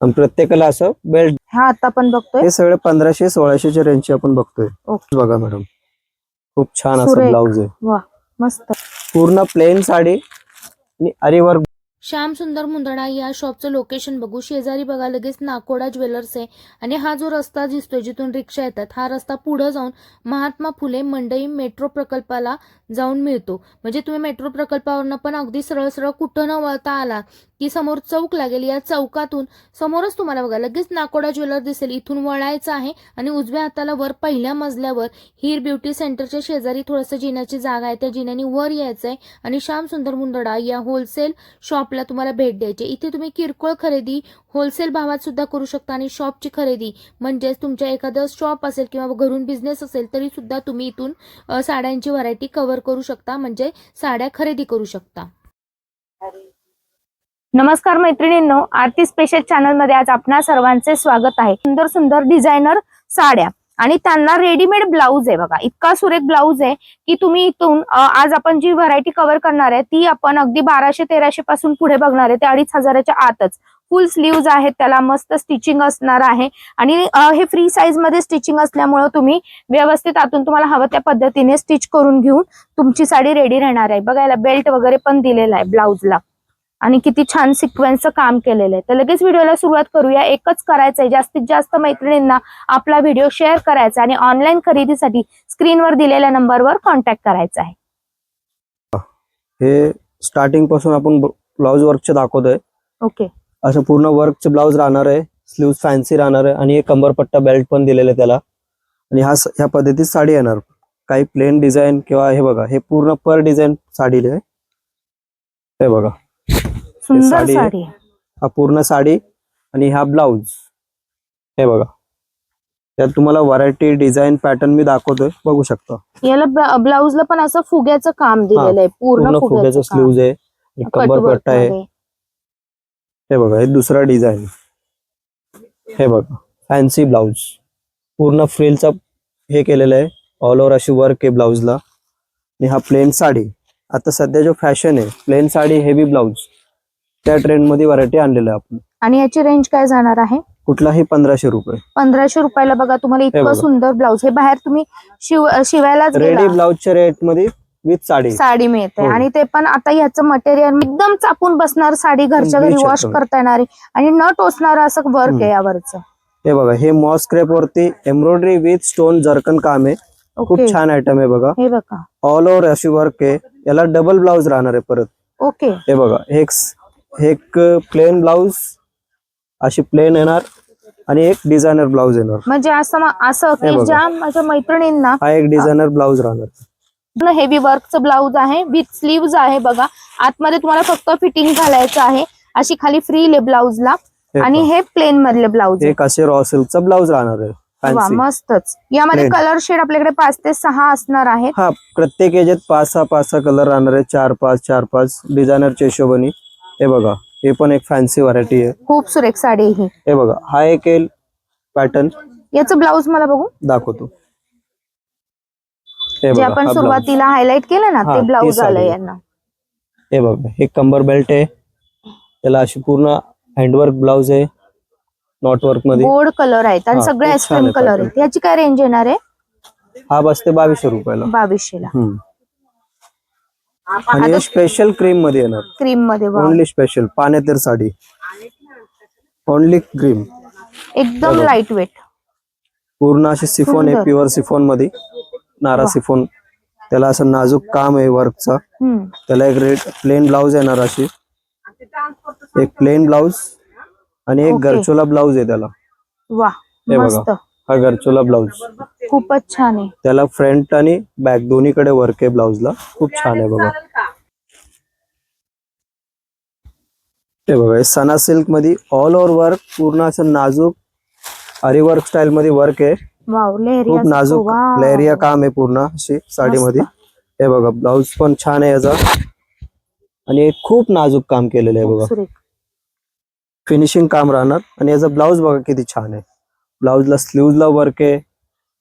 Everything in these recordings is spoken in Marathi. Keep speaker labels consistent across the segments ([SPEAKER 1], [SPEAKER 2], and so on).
[SPEAKER 1] आणि प्रत्येकाला असं बेल्ट
[SPEAKER 2] हा आता आपण बघतोय.
[SPEAKER 1] हे सगळे पंधराशे सोळाशेच्या रेंजचे आपण बघतोय.
[SPEAKER 2] ओके.
[SPEAKER 1] बघा मॅडम खूप छान असं
[SPEAKER 2] सुरेख.
[SPEAKER 1] ब्लाऊज आहे.
[SPEAKER 2] वा मस्त.
[SPEAKER 1] पूर्ण प्लेन साडी आणि अरिवर्क.
[SPEAKER 3] श्याम सुंदर मुंदडा या शॉपचं लोकेशन बघू. शेजारी बघा लगेच नाकोडा ज्वेलर्स आहे. आणि हा जो रस्ता दिसतोय जिथून रिक्षा येतात हा रस्ता पुढे जाऊन महात्मा फुले मंडई मेट्रो प्रकल्पाला जाऊन मिळतो. म्हणजे तुम्ही मेट्रो प्रकल्पावरनं पण अगदी सरळ सरळ कुठं न वळता आला की समोर चौक लागेल. या चौकातून समोरच तुम्हाला बघा लगेच नाकोडा ज्वेलर दिसेल. इथून वळायचं आहे आणि उजव्या हाताला वर पहिल्या मजल्यावर हिर ब्युटी सेंटरच्या शेजारी थोडंसं जिन्याची जागा आहे. त्या जिन्यानी वर यायचं आहे आणि श्याम सुंदर मुंदडा या होलसेल शॉपला तुम्हाला भेट द्यायची इथे तुम्ही किरकोळ खरेदी होलसेल भावात सुद्धा करू शकता आणि शॉपची खरेदी म्हणजेच तुमच्या एखादं शॉप असेल किंवा घरून बिझनेस असेल तरी सुद्धा तुम्ही इथून साड्यांची व्हरायटी कव्हर करू शकता म्हणजे साड्या खरेदी करू शकता.
[SPEAKER 2] नमस्कार मैत्रिणींनो आरती स्पेशल चॅनलमध्ये आज आपणा सर्वांचे स्वागत आहे. सुंदर सुंदर डिझायनर साड्या आणि त्यांना रेडीमेड ब्लाऊज आहे बघा. इतका सुरेख ब्लाऊज आहे की तुम्ही इथून आज आपण जी व्हरायटी कव्हर करणार आहे ती आपण अगदी बाराशे तेराशे पासून पुढे बघणार आहे. ते अडीच हजाराच्या आतच. फुल स्लीव्ज आहेत त्याला मस्त स्टिचिंग असणार आहे. आणि हे फ्री साईजमध्ये स्टिचिंग असल्यामुळे तुम्ही व्यवस्थित आतून तुम्हाला हवं त्या पद्धतीने स्टिच करून घेऊन तुमची साडी रेडी राहणार आहे. बघायला बेल्ट वगैरे पण दिलेला आहे ब्लाऊजला आणि किती छान सिक्वेन्सचं काम केलेलं आहे. तर लगेच व्हिडिओला सुरुवात करूया. एकच करायचंय. जास्तीत जास्त मैत्रिणींना आपला व्हिडिओ शेअर करायचा आणि ऑनलाईन खरेदीसाठी स्क्रीनवर दिलेल्या नंबरवर कॉन्टॅक्ट करायचा आहे.
[SPEAKER 1] हे स्टार्टिंगपासून आपण ब्लाऊज वर्कचे दाखवतोय.
[SPEAKER 2] ओके
[SPEAKER 1] असं पूर्ण वर्कचे ब्लाऊज राहणार आहे. स्लीव्ह फॅन्सी राहणार आहे. आणि एक कंबरपट्टा बेल्ट पण दिलेला आहे त्याला. आणि हा ह्या पद्धतीत साडी येणार. काही प्लेन डिझाईन किंवा हे बघा. हे पूर्ण पर डिझाईन साडी आहे. हे बघा.
[SPEAKER 2] सुंदर
[SPEAKER 1] साडी आहे.
[SPEAKER 2] साडी. आहे.
[SPEAKER 1] हा पूर्ण साडी आणि हा ब्लाऊज. हे बघा. त्यात तुम्हाला व्हरायटी डिझाईन पॅटर्न मी दाखवतोय. बघू शकता.
[SPEAKER 2] याला ब्ला- ब्लाऊजला पण असं फुग्याचं काम दिलेलं आहे. पूर्ण
[SPEAKER 1] फुग्याचं. स्लीव्ज आहे. आणि
[SPEAKER 2] कटवर्क
[SPEAKER 1] कंबरपट्टा आहे. हे बघा हे दुसरा डिझाईन हे बघा फॅन्सी ब्लाऊज पूर्ण फ्रिलचा हे केलेलं आहे. ऑल ओव्हर अशी वर्क आहे ब्लाऊजला आणि हा प्लेन साडी. आता सध्या जो फॅशन आहे प्लेन साडी हेवी ब्लाऊज त्या ट्रेंडमध्ये व्हरायटी आणलेलं आपण.
[SPEAKER 2] आणि याची रेंज काय जाणार आहे?
[SPEAKER 1] कुठलाही पंधराशे रुपये.
[SPEAKER 2] पंधराशे रुपयाला बघा तुम्हाला इतकं
[SPEAKER 1] बघा.
[SPEAKER 2] सुंदर ब्लाऊज हे बाहेर तुम्ही शिव शिवायलाच
[SPEAKER 1] रेडी ब्लाऊजच्या रेटमध्ये विथ साडी.
[SPEAKER 2] साडी मिळते.
[SPEAKER 1] हो.
[SPEAKER 2] आणि ते पण आता ह्याचं मटेरियल एकदम चापून बसणार साडी घरच्या घरी वॉश. करता येणारी. आणि न टोचणार असं वर्क. आहे यावरचं.
[SPEAKER 1] हे बघा हे मॉस क्रेप वरती एम्ब्रॉयडरी विथ स्टोन जर्कन काम आहे. खूप
[SPEAKER 2] ओके
[SPEAKER 1] छान आयटम आहे बघा.
[SPEAKER 2] हे बघा.
[SPEAKER 1] ऑल ओव्हर अशी वर्क आहे. याला डबल ब्लाऊज राहणार आहे परत.
[SPEAKER 2] ओके
[SPEAKER 1] हे बघा हे एक हे एक प्लेन ब्लाऊज अशी प्लेन येणार आणि एक डिझायनर ब्लाऊज येणार.
[SPEAKER 2] म्हणजे असं असं
[SPEAKER 1] हे
[SPEAKER 2] की
[SPEAKER 1] बघा.
[SPEAKER 2] ज्या माझ्या मैत्रिणींना
[SPEAKER 1] हा एक डिझायनर ब्लाऊज राहणार.
[SPEAKER 2] हेवी वर्कचं ब्लाऊज आहे विथ स्लीव्ज आहे बघा. आतमध्ये तुम्हाला फक्त फिटिंग घालायचं आहे अशी खाली फ्री ब्लाऊजला
[SPEAKER 1] हे
[SPEAKER 2] आणि. हे प्लेन मधले ब्लाऊज
[SPEAKER 1] एक असे रॉ सिल्कचा ब्लाऊज राहणार आहे.
[SPEAKER 2] वा
[SPEAKER 1] फॅन्सी
[SPEAKER 2] मस्तच. यामध्ये
[SPEAKER 1] Plain.
[SPEAKER 2] कलर शेड आपल्याकडे पाच ते सहा असणार आहेत.
[SPEAKER 1] हा प्रत्येक याच्यात पाच सहा पाच सहा कलर राहणार आहे. चार पाच चार पाच. डिझायनरच्या हिशोबाने. हे बघा हे पण एक फॅन्सी व्हरायटी आहे.
[SPEAKER 2] खूप सुरेख साडी आहे ही.
[SPEAKER 1] हे बघा हा एक पॅटर्न
[SPEAKER 2] याचं ब्लाऊज मला बघू?
[SPEAKER 1] दाखवतो. हे
[SPEAKER 2] जे
[SPEAKER 1] बघा
[SPEAKER 2] आपण
[SPEAKER 1] हा blouse.
[SPEAKER 2] सुरुवातीला हायलाइट केलं ना
[SPEAKER 1] हा,
[SPEAKER 2] ते
[SPEAKER 1] ती
[SPEAKER 2] ब्लाऊज
[SPEAKER 1] साडी.
[SPEAKER 2] आलं यांना.
[SPEAKER 1] हे बघा हे कंबर बेल्ट आहे. त्याला अशी पूर्ण हँडवर्क ब्लाऊज आहे. नॉट वर्कमध्ये.
[SPEAKER 2] गोल्ड कलर आहेत आणि
[SPEAKER 1] हा,
[SPEAKER 2] सगळे
[SPEAKER 1] खूप
[SPEAKER 2] आईस्क्रीम
[SPEAKER 1] आहे
[SPEAKER 2] कलर
[SPEAKER 1] pattern.
[SPEAKER 2] आहेत याची काय रेंज येणार आहे?
[SPEAKER 1] हा बसते बावीसशे रुपयाला.
[SPEAKER 2] बावीसशे ला
[SPEAKER 1] हम्म. आणि स्पेशल क्रीममध्ये येणार.
[SPEAKER 2] क्रीममध्ये
[SPEAKER 1] ओनली स्पेशल पाण्यातील साडी. ओनली क्रीम
[SPEAKER 2] एकदम. लाइट वेट
[SPEAKER 1] पूर्ण अशी सिफोन आहे. प्युअर सिफोनमध्ये. नारा. सिफोन त्याला असं नाजूक काम आहे वर्कचा त्याला एक रेड प्लेन ब्लाऊज येणार अशी. एक प्लेन ब्लाऊज आणि एक. गरचोला ब्लाऊज आहे त्याला.
[SPEAKER 2] वा
[SPEAKER 1] हे बघा. हा गरचोला ब्लाऊज
[SPEAKER 2] खूपच छान आहे.
[SPEAKER 1] त्याला फ्रंट आणि बॅक दोन्हीकडे वर्क आहे ब्लाऊजला खूप छान आहे बघा. ते बघा सना सिल्कमध्ये ऑल ओव्हर वर्क पूर्ण असं नाजूक आरी वर्क स्टाईल मध्ये वर्क आहे. खूप नाजूक
[SPEAKER 2] वाव.
[SPEAKER 1] लेहरिया काम आहे पूर्ण अशी साडीमध्ये हे बघा ब्लाऊज पण छान आहे याचा. आणि खूप नाजूक काम केलेलं आहे बघा. फिनिशिंग काम राहणार. आणि याचा ब्लाऊज बघा किती छान आहे. ब्लाऊजला स्लीव्हला वर्क आहे.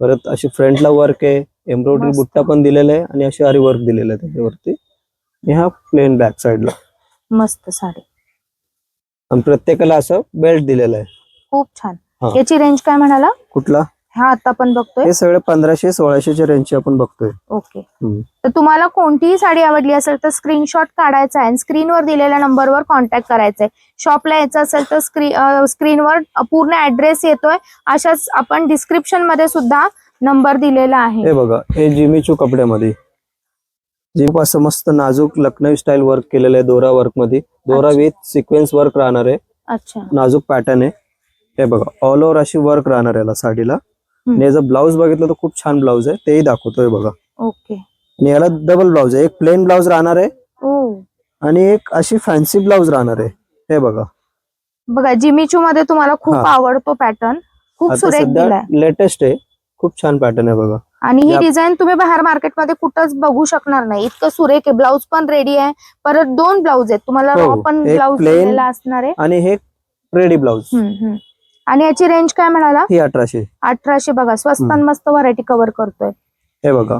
[SPEAKER 1] परत अशी फ्रंटला वर्क आहे. एम्ब्रॉयडरी. बुट्टा पण दिलेला आहे आणि अशी आरी वर्क दिलेलं आहे त्याच्यावरती. आणि हा प्लेन बॅक साईडला
[SPEAKER 2] मस्त साडी.
[SPEAKER 1] आणि प्रत्येकाला असं बेल्ट दिलेलं आहे.
[SPEAKER 2] खूप छान.
[SPEAKER 1] हा.
[SPEAKER 2] याची रेंज काय म्हणाला?
[SPEAKER 1] कुठला?
[SPEAKER 2] हा आता पण बघतोय?
[SPEAKER 1] हे सगळे पंधराशे सोळाशेच्या रेंजचे आपण बघतोय.
[SPEAKER 2] ओके.
[SPEAKER 1] हम्म.
[SPEAKER 2] तर तुम्हाला कोणतीही साडी आवडली असेल तर स्क्रीनशॉट काढायचा आहे स्क्रीनवर दिलेल्या नंबरवर कॉन्टॅक्ट करायचा आहे शॉपला यायचं असेल तर स्क्रीनवर पूर्ण ऍड्रेस येतोय. अशाच आपण डिस्क्रिप्शनमध्ये सुद्धा नंबर दिलेला आहे.
[SPEAKER 1] हे बघा हे जिमीचू कपड्यामध्ये. जिम असं मस्त नाजूक लखनऊ स्टाईल वर्क केलेलं आहे दोरा वर्कमध्ये. दोरा
[SPEAKER 2] अच्छा.
[SPEAKER 1] विथ सिक्वेन्स वर्क राहणार आहे.
[SPEAKER 2] अच्छा.
[SPEAKER 1] नाजूक पॅटर्न आहे. हे बघा ऑल ओव्हर अशी वर्क राहणार आहे याला साडीला. आणि याचं ब्लाऊज बघितलं तर खूप छान ब्लाऊज आहे. तेही दाखवतोय बघा.
[SPEAKER 2] ओके.
[SPEAKER 1] आणि याला डबल ब्लाऊज आहे. एक प्लेन ब्लाऊज राहणार आहे
[SPEAKER 2] ओ
[SPEAKER 1] आणि एक अशी फॅन्सी ब्लाऊज राहणार आहे. हे बघा.
[SPEAKER 2] बघा जिमीचू मध्ये तुम्हाला खूप
[SPEAKER 1] हा.
[SPEAKER 2] आवडतो पॅटर्न खूप सुरेख
[SPEAKER 1] लेटेस्ट आहे. खूप छान पॅटर्न आहे बघा.
[SPEAKER 2] आणि ही डिझाईन तुम्ही बाहेर मार्केटमध्ये कुठंच बघू शकणार नाही. इतकं सुरेख आहे. ब्लाऊज पण रेडी आहे. परत दोन ब्लाऊज आहेत. तुम्हाला
[SPEAKER 1] हो,
[SPEAKER 2] रॉ पण
[SPEAKER 1] एक
[SPEAKER 2] ब्लाऊज असणार आहे.
[SPEAKER 1] आणि हे रेडी ब्लाऊज.
[SPEAKER 2] आणि याची रेंज काय म्हणाला?
[SPEAKER 1] ही अठराशे.
[SPEAKER 2] अठराशे बघा स्वस्त. आणि मस्त व्हरायटी कव्हर करतोय.
[SPEAKER 1] हे बघा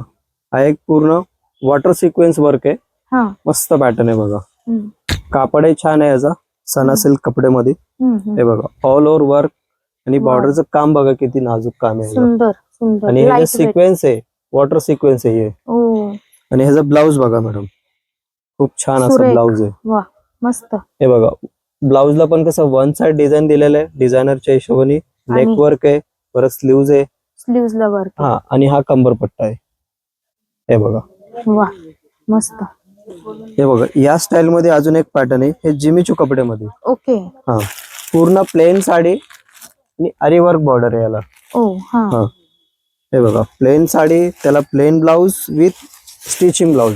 [SPEAKER 1] हा एक पूर्ण वॉटर सिक्वेन्स वर्क आहे.
[SPEAKER 2] हा.
[SPEAKER 1] मस्त पॅटर्न आहे बघा.
[SPEAKER 2] हम्म,
[SPEAKER 1] कापडही छान आहे याचा सना सिल्क कपड्यामध्ये.
[SPEAKER 2] हम्म, हम्म.
[SPEAKER 1] हे बघा ऑल ओव्हर वर्क आणि
[SPEAKER 2] Wow.
[SPEAKER 1] बॉर्डरचं काम बघा किती नाजूक काम आहे.
[SPEAKER 2] सुंदर सुंदर.
[SPEAKER 1] आणि हे
[SPEAKER 2] लाइट
[SPEAKER 1] सिक्वेन्स आहे वॉटर सिक्वेन्स आहे हे. आणि ह्याचा ब्लाऊज बघा मॅडम खूप छान असं
[SPEAKER 2] सुरेख.
[SPEAKER 1] ब्लाऊज आहे.
[SPEAKER 2] वा मस्त.
[SPEAKER 1] हे बघा ब्लाऊजला पण कसं वन साइड डिझाईन दिलेलं आहे. डिझायनरच्या हिशोबाने नेक वर्क आहे परत स्लीव्ज आहे.
[SPEAKER 2] स्लीव्ज ला वर्क
[SPEAKER 1] हा आणि हा कंबर पट्टा आहे. हे बघा.
[SPEAKER 2] वा मस्त.
[SPEAKER 1] हे बघा या स्टाईल मध्ये अजून एक पॅटर्न आहे. हे जिमीचू कपड्यामध्ये.
[SPEAKER 2] ओके.
[SPEAKER 1] हा पूर्ण प्लेन साडी आणि अरी वर्क बॉर्डर आहे याला.
[SPEAKER 2] ओ हा.
[SPEAKER 1] हा. बघा प्लेन साडी त्याला plain blouse with stitching blouse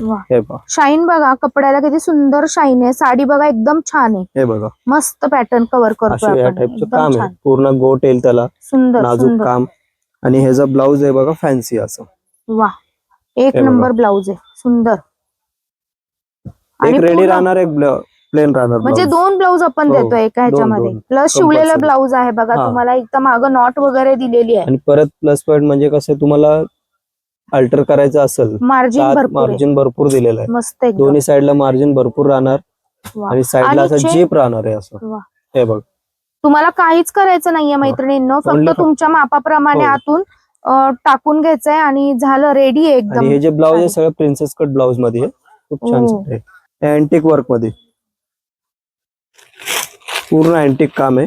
[SPEAKER 1] हे बघा
[SPEAKER 2] शाईन बघा कपड्याला किती सुंदर शाईन आहे. साडी बघा एकदम छान आहे.
[SPEAKER 1] हे बघा.
[SPEAKER 2] मस्त पॅटर्न कव्हर करतोय
[SPEAKER 1] अशा या टाईपचं काम आहे. पूर्ण गोट येईल त्याला.
[SPEAKER 2] सुंदर
[SPEAKER 1] नाजूक काम. आणि ह्याचा ब्लाऊज आहे बघा फॅन्सी असं.
[SPEAKER 2] वा एक. नंबर ब्लाऊज आहे. सुंदर.
[SPEAKER 1] एक रेडी राहणार एक प्लेन राहणार
[SPEAKER 2] म्हणजे. दोन ब्लाऊज आपण
[SPEAKER 1] हो,
[SPEAKER 2] देतोय एका ह्याच्यामध्ये. प्लस शिवलेलं. ब्लाऊज आहे बघा. तुम्हाला एकदम मागं नॉट वगैरे दिलेली आहे.
[SPEAKER 1] आणि परत प्लस पॉईंट म्हणजे कसं तुम्हाला अल्टर करायचं असेल
[SPEAKER 2] मार्जिन
[SPEAKER 1] मार्जिन भरपूर दिलेलं आहे.
[SPEAKER 2] मस्त
[SPEAKER 1] दोन्ही साईडला मार्जिन भरपूर राहणार. आणि साईडला असं जीप राहणार आहे असं. हे बघ.
[SPEAKER 2] तुम्हाला काहीच करायचं नाहीये मैत्रिणींनो. फक्त तुमच्या मापाप्रमाणे
[SPEAKER 1] हो.
[SPEAKER 2] आतून टाकून घ्यायचंय आणि झालं रेडी आहे एकदम.
[SPEAKER 1] हे जे ब्लाऊज आहे
[SPEAKER 2] छान.
[SPEAKER 1] सगळं प्रिन्सेस कट ब्लाऊजमध्ये खूप छान
[SPEAKER 2] ओ.
[SPEAKER 1] आहे. अँटिक वर्कमध्ये. पूर्ण अँटिक काम आहे.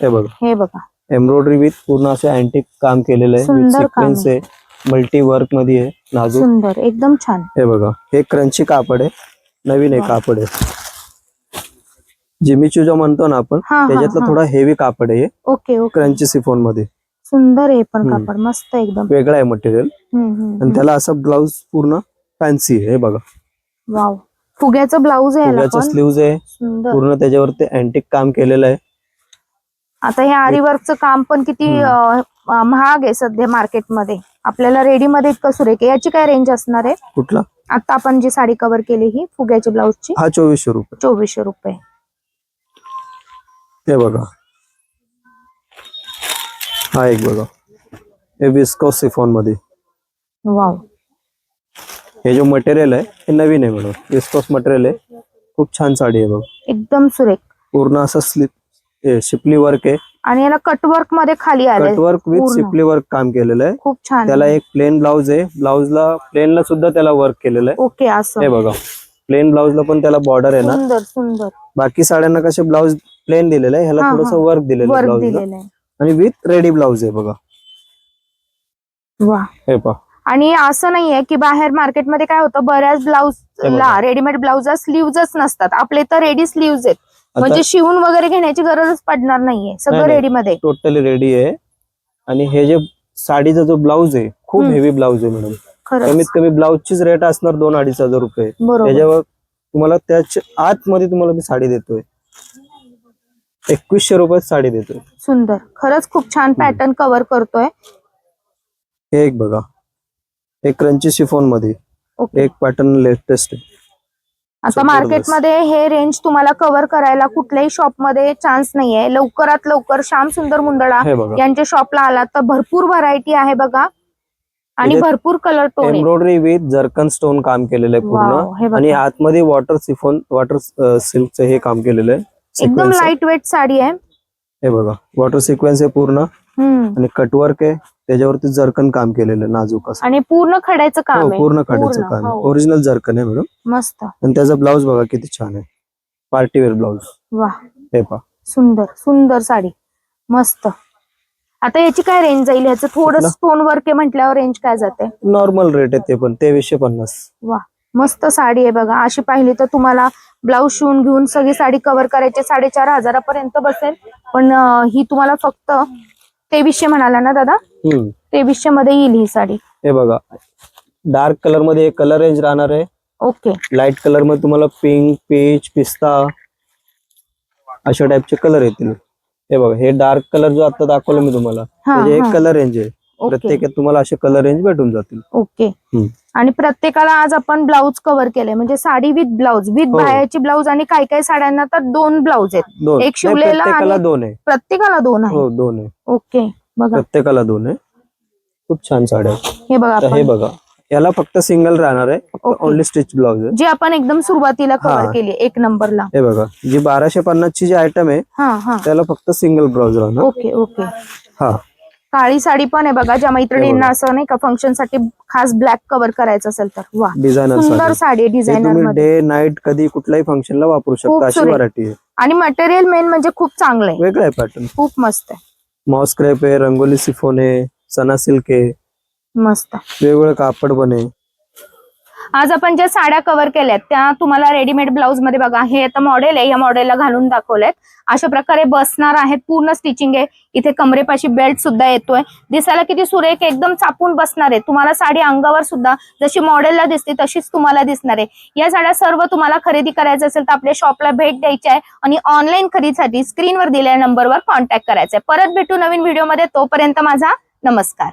[SPEAKER 1] हे बघा.
[SPEAKER 2] हे बघा.
[SPEAKER 1] एम्ब्रॉयडरी विथ पूर्ण असं अँटिक काम केलेलं आहे. सिक्वेन्स आहे. मल्टी वर्कमध्ये आहे नाजूक.
[SPEAKER 2] सुंदर एकदम छान.
[SPEAKER 1] हे बघा हे क्रंची कापड आहे नवीन आहे. कापड आहे. जिमीचू जो म्हणतो ना आपण
[SPEAKER 2] हा हा
[SPEAKER 1] त्याच्यातलं
[SPEAKER 2] हा.
[SPEAKER 1] थोडा हेवी कापड आहे हे
[SPEAKER 2] ओके ओके.
[SPEAKER 1] क्रंची सिफोनमध्ये
[SPEAKER 2] सुंदर आहे पण
[SPEAKER 1] हम्म.
[SPEAKER 2] कापड मस्त एकदम.
[SPEAKER 1] वेगळं आहे मटेरियल
[SPEAKER 2] हम्म, हम्म,
[SPEAKER 1] आणि
[SPEAKER 2] हम्म.
[SPEAKER 1] त्याला असं ब्लाऊज पूर्ण फॅन्सी आहे हे बघा.
[SPEAKER 2] वाव. फुग्याचं ब्लाऊज आहे याला
[SPEAKER 1] फुग्याचं
[SPEAKER 2] पण.
[SPEAKER 1] स्लीव्ज आहे.
[SPEAKER 2] सुंदर.
[SPEAKER 1] पूर्ण त्याच्यावरती अँटिक काम केलेलं आहे.
[SPEAKER 2] आता हे आरीवर्कचं काम पण किती महाग आहे सध्या मार्केटमध्ये. आपल्याला रेडी मध्ये इतकं सुरेख आहे. याची काय रेंज असणार आहे?
[SPEAKER 1] कुठला?
[SPEAKER 2] आता आपण जी साडी कव्हर केली ही फुग्याची ब्लाऊजची
[SPEAKER 1] हा चोवीसशे रुपये.
[SPEAKER 2] चोवीसशे रुपये.
[SPEAKER 1] हे बघा. हा एक बघा. हे विस्को सिफॉनमध्ये.
[SPEAKER 2] वाव
[SPEAKER 1] हे जो मटेरियल आहे हे नवीन आहे मॅडम विस्कोस मटेरियल आहे. खूप छान साडी आहे बघ.
[SPEAKER 2] एकदम सुरेख.
[SPEAKER 1] पूर्ण असं स्लिप शिपली वर्क आहे.
[SPEAKER 2] आणि याला कटवर्कमध्ये खाली आलंय
[SPEAKER 1] कटवर्क विथ. शिपली वर्क काम केलेलं आहे.
[SPEAKER 2] खूप छान.
[SPEAKER 1] त्याला एक प्लेन ब्लाऊज आहे. ब्लाऊजला प्लेनला सुद्धा त्याला वर्क केलेलं आहे.
[SPEAKER 2] ओके असं.
[SPEAKER 1] हे बघा. प्लेन ब्लाऊजला पण त्याला बॉर्डर आहे ना.
[SPEAKER 2] सुंदर सुंदर.
[SPEAKER 1] बाकी साड्यांना कसे ब्लाऊज प्लेन दिलेलं आहे. ह्याला थोडस. वर्क दिलेलं आहे
[SPEAKER 2] आहे.
[SPEAKER 1] आणि विथ रेडी ब्लाऊज आहे बघा.
[SPEAKER 2] वा.
[SPEAKER 1] हे पहा.
[SPEAKER 2] आणि असं नाहीये की बाहेर मार्केटमध्ये काय होतं बऱ्याच ब्लाऊजला
[SPEAKER 1] बघा.
[SPEAKER 2] रेडीमेड ब्लाऊज स्लीव्हच नसतात. आपले तर रेडी स्लीव्ज आहेत. म्हणजे शिवून वगैरे घेण्याची गरजच पडणार नाहीये. सगळं
[SPEAKER 1] नाही, नाही.
[SPEAKER 2] रेडी मध्ये
[SPEAKER 1] टोटली रेडी आहे. आणि हे जे साडीचा जो ब्लाऊज आहे खूप. हेवी ब्लाऊज आहे मॅडम कमीत कमी ब्लाऊजचीच रेट असणार दोन अडीच हजार रुपये. त्याच्यावर तुम्हाला त्याच्या आतमध्ये तुम्हाला मी साडी देतोय. एकवीसशे रुपयात साडी देतोय.
[SPEAKER 2] सुंदर. खरंच खूप छान पॅटर्न कव्हर करतोय.
[SPEAKER 1] हे एक बघा. हे क्रंची
[SPEAKER 2] शिफोनमध्ये.
[SPEAKER 1] एक पॅटर्न लेटेस्ट आहे.
[SPEAKER 2] आता. मार्केटमध्ये हे रेंज तुम्हाला कव्हर करायला कुठल्याही शॉपमध्ये चान्स नाहीये. लवकरात लवकर श्याम सुंदर मुंदडा यांच्या शॉपला आला तर भरपूर व्हरायटी आहे बघा. आणि भरपूर colour tone
[SPEAKER 1] embroidery with zircon stone काम केलेलं आहे पूर्ण. आणि आतमध्ये वॉटर सिफोन वॉटर सिल्कचं हे काम केलेलं आहे.
[SPEAKER 2] एकदम. लाइट वेट साडी आहे.
[SPEAKER 1] हे बघा. वॉटर सिक्वेन्स आहे पूर्ण. आणि कटवर्क आहे. त्याच्यावरती जर्कन काम केलेलं नाजूक असं.
[SPEAKER 2] आणि पूर्ण खड्याचं काम
[SPEAKER 1] हो
[SPEAKER 2] आहे?
[SPEAKER 1] पूर्ण खड्याचं
[SPEAKER 2] पूर्ण,
[SPEAKER 1] काम
[SPEAKER 2] हो.
[SPEAKER 1] ओरिजिनल जर्कन आहे मॅडम.
[SPEAKER 2] मस्त.
[SPEAKER 1] आणि त्याचा ब्लाऊज बघा किती छान आहे. पार्टीवेअर ब्लाऊज
[SPEAKER 2] वा.
[SPEAKER 1] हे
[SPEAKER 2] सुंदर सुंदर साडी. मस्त. आता याची काय रेंज जाईल ह्याचं थोडं
[SPEAKER 1] कुठलं?
[SPEAKER 2] स्टोन वर्क आहे म्हटल्यावर रेंज काय जाते?
[SPEAKER 1] नॉर्मल रेट आहे ते पण. तेवीसशे पन्नास.
[SPEAKER 2] वा. मस्त साडी आहे बघा. अशी पाहिली तर तुम्हाला ब्लाऊज शिवून घेऊन सगळी साडी कव्हर करायची साडेचार हजारापर्यंत बसेल. पण अं, ही तुम्हाला फक्त तेवीसशे म्हणाला ना दादा?
[SPEAKER 1] हम्म.
[SPEAKER 2] तेवीसशे मध्ये येईल ही साडी.
[SPEAKER 1] हे बघा. डार्क कलरमध्ये कलर रेंज राहणार आहे.
[SPEAKER 2] ओके.
[SPEAKER 1] लाइट कलरमध्ये तुम्हाला पिंक पीच पिस्ता अशा टाइपचे कलर येतील. हे बघा हे डार्क कलर जो आता दाखवला मी तुम्हाला
[SPEAKER 2] हा, हा.
[SPEAKER 1] एक कलर रेंज आहे.
[SPEAKER 2] ओके.
[SPEAKER 1] प्रत्येकात तुम्हाला असे कलर रेंज भेटून जातील.
[SPEAKER 2] ओके.
[SPEAKER 1] हम्म.
[SPEAKER 2] आणि प्रत्येकाला आज आपण ब्लाऊज कव्हर केले म्हणजे साडी विथ ब्लाऊज विथ
[SPEAKER 1] हो.
[SPEAKER 2] बायाची ब्लाऊज आणि काही काही साड्यांना तर दोन ब्लाऊज आहेत.
[SPEAKER 1] दोन.
[SPEAKER 2] एक
[SPEAKER 1] नाही,
[SPEAKER 2] शिवलेला
[SPEAKER 1] प्रत्येकाला
[SPEAKER 2] आणि-
[SPEAKER 1] दोन आहे.
[SPEAKER 2] प्रत्येकाला दोन आहे.
[SPEAKER 1] हो दोन आहे.
[SPEAKER 2] ओके बघा.
[SPEAKER 1] प्रत्येकाला दोन आहे. खूप छान साड्या आहेत.
[SPEAKER 2] हे बघा
[SPEAKER 1] तर हे
[SPEAKER 2] आपण.
[SPEAKER 1] बघा. याला फक्त सिंगल राहणार आहे. ओनली स्टिच ब्लाउज आहे.
[SPEAKER 2] जी आपण एकदम सुरुवातीला कव्हर
[SPEAKER 1] हा.
[SPEAKER 2] केली एक नंबरला.
[SPEAKER 1] हे बघा. जी बाराशे पन्नास ची जी आयटम आहे
[SPEAKER 2] हा हा.
[SPEAKER 1] त्याला फक्त सिंगल ब्लाउज राहणार.
[SPEAKER 2] Okay okay.
[SPEAKER 1] हा.
[SPEAKER 2] काळी साडी पण आहे बघा ज्या मैत्रिणींना. असं नाही का फंक्शनसाठी खास ब्लॅक कव्हर करायचं असेल तर. वा
[SPEAKER 1] डिझायनर
[SPEAKER 2] सुंदर
[SPEAKER 1] साडी.
[SPEAKER 2] साडी
[SPEAKER 1] हे
[SPEAKER 2] डिझायनर
[SPEAKER 1] डे नाईट कधी कुठल्याही फंक्शनला वापरू शकता अशी. व्हरायटी आहे.
[SPEAKER 2] आणि मटेरियल मेन म्हणजे खूप चांगलं आहे.
[SPEAKER 1] वेगळं आहे पॅटर्न
[SPEAKER 2] खूप मस्त आहे.
[SPEAKER 1] मॉस क्रेप आहे रंगोली सिफोन आहे सना सिल्क आहे.
[SPEAKER 2] मस्त
[SPEAKER 1] वेगवेगळं कापड पण आहे.
[SPEAKER 2] आज आपण ज्या साड्या कव्हर केल्यात त्या तुम्हाला रेडीमेड ब्लाऊजमध्ये बघा हे आता मॉडेल आहे या मॉडेलला घालून दाखवलेत. अशा प्रकारे बसणार आहेत पूर्ण स्टिचिंग आहे. इथे कमरेपाशी बेल्ट सुद्धा येतोय. दिसायला किती सुरेख एकदम चापून बसणार आहे. तुम्हाला साडी अंगावर सुद्धा जशी मॉडेलला दिसते तशीच तुम्हाला दिसणार आहे. या साड्या सर्व तुम्हाला खरेदी करायचं असेल तर आपल्या शॉपला भेट द्यायची आहे आणि ऑनलाईन खरेदीसाठी स्क्रीनवर दिलेल्या नंबरवर कॉन्टॅक्ट करायचा आहे. परत भेटू नवीन व्हिडिओमध्ये तोपर्यंत माझा नमस्कार.